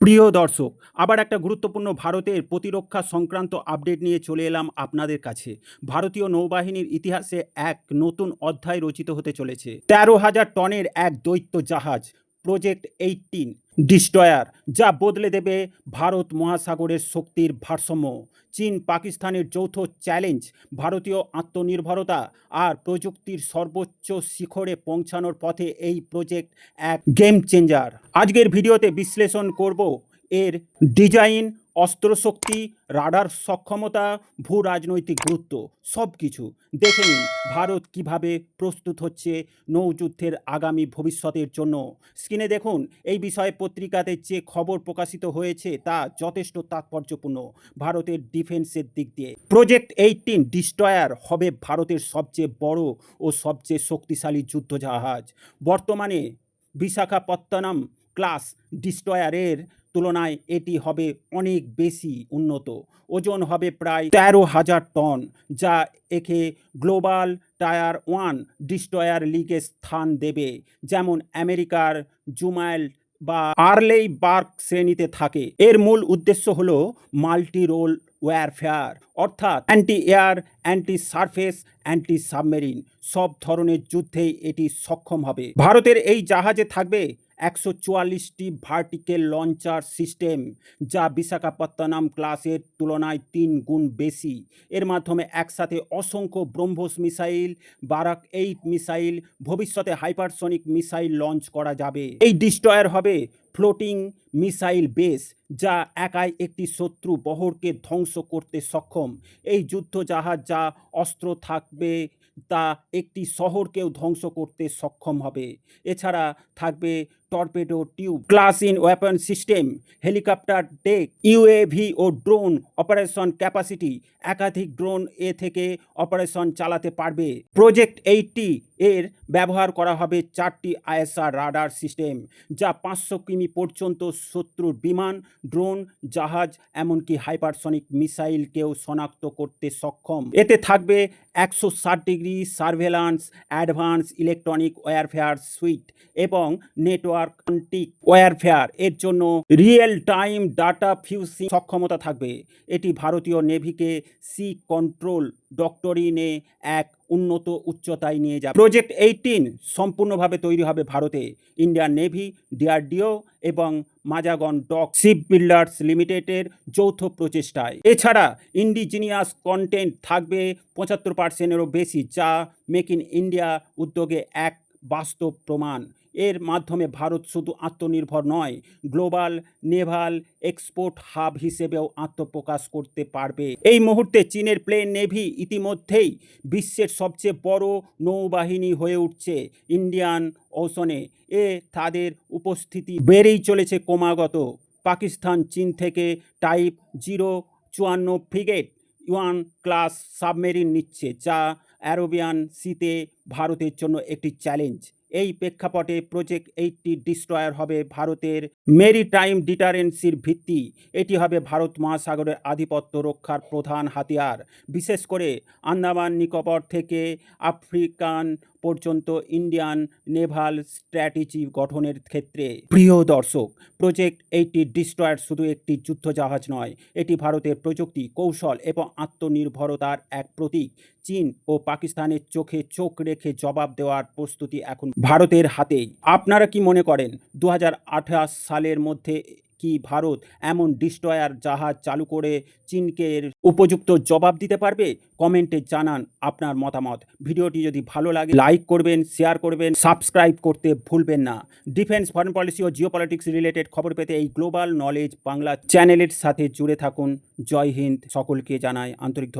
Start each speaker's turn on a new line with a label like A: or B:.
A: প্রিয় দর্শক, আবার একটা গুরুত্বপূর্ণ ভারতের প্রতিরক্ষা সংক্রান্ত আপডেট নিয়ে চলে এলাম আপনাদের কাছে। ভারতীয় নৌবাহিনীর ইতিহাসে এক নতুন অধ্যায় রচিত হতে চলেছে। তেরো হাজার টনের এক দৈত্য জাহাজ প্রজেক্ট এইটিন ডিস্ট্রয়ার যা বদলে দেবে ভারত মহাসাগরের শক্তির ভারসাম্য। চীন পাকিস্তানের যৌথ চ্যালেঞ্জ ভারতীয় আত্মনির্ভরতা আর প্রযুক্তির সর্বোচ্চ শিখরে পৌঁছানোর পথে এই প্রজেক্ট এক গেম চেঞ্জার আজকের ভিডিওতে বিশ্লেষণ করব এর ডিজাইন অস্ত্রশক্তি, রাডার সক্ষমতা ভূ রাজনৈতিক গুরুত্ব সব কিছু দেখে নিন ভারত কীভাবে প্রস্তুত হচ্ছে নৌযুদ্ধের আগামী ভবিষ্যতের জন্য। স্ক্রিনে দেখুন, এই বিষয়ে পত্রিকাতে যে খবর প্রকাশিত হয়েছে তা যথেষ্ট তাৎপর্যপূর্ণ ভারতের ডিফেন্সের দিক দিয়ে। প্রজেক্ট এইটিন ডিস্ট্রয়ার হবে ভারতের সবচেয়ে বড় ও সবচেয়ে শক্তিশালী যুদ্ধ জাহাজ বর্তমানে বিশাখাপত্তনম ক্লাস ডিস্ট্রয়ারের তুলনায় এটি হবে অনেক বেশি উন্নত। ওজন হবে প্রায় তেরো হাজার টন, যা একে গ্লোবাল টায়ার ওয়ান ডিস্ট্রয়ার লিগে স্থান দেবে, যেমন আমেরিকার জুমাইল বা আর্লেই বার্ক শ্রেণীতে থাকে। এর মূল উদ্দেশ্য হল মাল্টি রোল ওয়ারফেয়ার, অর্থাৎ anti air anti surface anti submarine সব ধরনের যুদ্ধেই এটি সক্ষম হবে। ভারতের এই জাহাজে থাকবে একশো চুয়াল্লিশটি ভার্টিক্যাল লঞ্চার সিস্টেম যা বিশাখাপত্তনম ক্লাসের তুলনায় তিন গুণ বেশি। এর মাধ্যমে একসাথে অসংখ্য BrahMos missile, Barak eight missile, ভবিষ্যতে হাইপারসনিক মিসাইল লঞ্চ করা যাবে। এই ডিস্ট্রয়ার হবে ফ্লোটিং মিসাইল বেস যা একাই একটি শত্রু বহরকে ধ্বংস করতে সক্ষম। এই যুদ্ধ যুদ্ধজাহাজ যা অস্ত্র থাকবে তা একটি শহরকেও ধ্বংস করতে সক্ষম হবে। এছাড়া থাকবে torpedo tube class in weapon system helicopter deck UAV O drone operation capacity একাধিক ড্রোন এ থেকে অপারেশন চালাতে পারবে। প্রজেক্ট এইটটি এর ব্যবহার করা হবে চারটি আইএসআর রাডার সিস্টেম যা পাঁচশো কিমি পর্যন্ত শত্রুর বিমান ড্রোন জাহাজ, এমনকি হাইপারসনিক মিসাইলকেও শনাক্ত করতে সক্ষম। এতে থাকবে একশো ষাট degree surveillance advance electronic warfare suite এবং নেটওয়ার্ক কন্টিক ওয়ারফেয়ার। এর জন্য রিয়েল টাইম ডাটা ফিউসিং সক্ষমতা থাকবে। এটি ভারতীয় নেভিকে সি কন্ট্রোল ডক্টরিনে এক উন্নত উচ্চতায় নিয়ে যাবে। প্রজেক্ট এইটিন সম্পূর্ণভাবে তৈরি হবে ভারতে। ইন্ডিয়ান নেভি, ডিআরডিও এবং মাজাগন ডক শিপ বিল্ডার্স লিমিটেডের যৌথ প্রচেষ্টায়। এছাড়া ইন্ডিজিনিয়াস কন্টেন্ট থাকবে পঁচাত্তর পার্সেন্টেরও বেশি, যা মেক ইন ইন্ডিয়া উদ্যোগে এক বাস্তব প্রমাণ। এর মাধ্যমে ভারত শুধু আত্মনির্ভর নয়, গ্লোবাল নেভাল এক্সপোর্ট হাব হিসেবেও আত্মপ্রকাশ করতে পারবে। এই মুহূর্তে চীনের প্লেন নেভি ইতিমধ্যেই বিশ্বের সবচেয়ে বড় নৌবাহিনী হয়ে উঠছে ইন্ডিয়ান ওশনে। এ তাদের উপস্থিতি বেড়েই চলেছে ক্রমাগত। পাকিস্তান, চীন থেকে টাইপ জিরো চুয়ান্ন ফ্রিগেট ইউয়ান ক্লাস সাবমেরিন নিচ্ছে, যা অ্যারোবিয়ান সিতে ভারতের জন্য একটি চ্যালেঞ্জ। এই প্রেক্ষাপটে প্রজেক্ট এইটটি ডিস্ট্রয়ার হবে ভারতের মেরি টাইম ডিটারেন্সির ভিত্তি। এটি হবে ভারত মহাসাগরের আধিপত্য রক্ষার প্রধান হাতিয়ার। বিশেষ করে আন্দামান নিকোবর থেকে আফ্রিকান পর্যন্ত ইন্ডিয়ান নেভাল স্ট্র্যাটেজি গঠনের ক্ষেত্রে। প্রিয় দর্শক প্রজেক্ট এইটি ডিস্ট্রয়ার শুধু একটি যুদ্ধজাহাজ নয়, এটি ভারতের প্রযুক্তি, কৌশল এবং আত্মনির্ভরতার এক প্রতীক। চীন ও পাকিস্তানের চোখে চোখ রেখে জবাব দেওয়ার প্রস্তুতি এখন ভারতের হাতেই। আপনারা কি মনে করেন দু হাজার আঠাশ সালের মধ্যে কি ভারত এমন ডিস্ট্রয়ার জাহাজ চালু করে চীনকে উপযুক্ত জবাব দিতে পারবে? কমেন্টে জানান আপনার মতামত। ভিডিওটি যদি ভালো লাগে, লাইক করবেন, শেয়ার করবেন, সাবস্ক্রাইব করতে ভুলবেন না। ডিফেন্স, ফরেন পলিসি ও জিও পলিটিক্স রিলেটেড খবর পেতে এই গ্লোবাল নলেজ বাংলা চ্যানেলের সাথে জুড়ে থাকুন। জয় হিন্দ। সকলকে জানায় আন্তরিক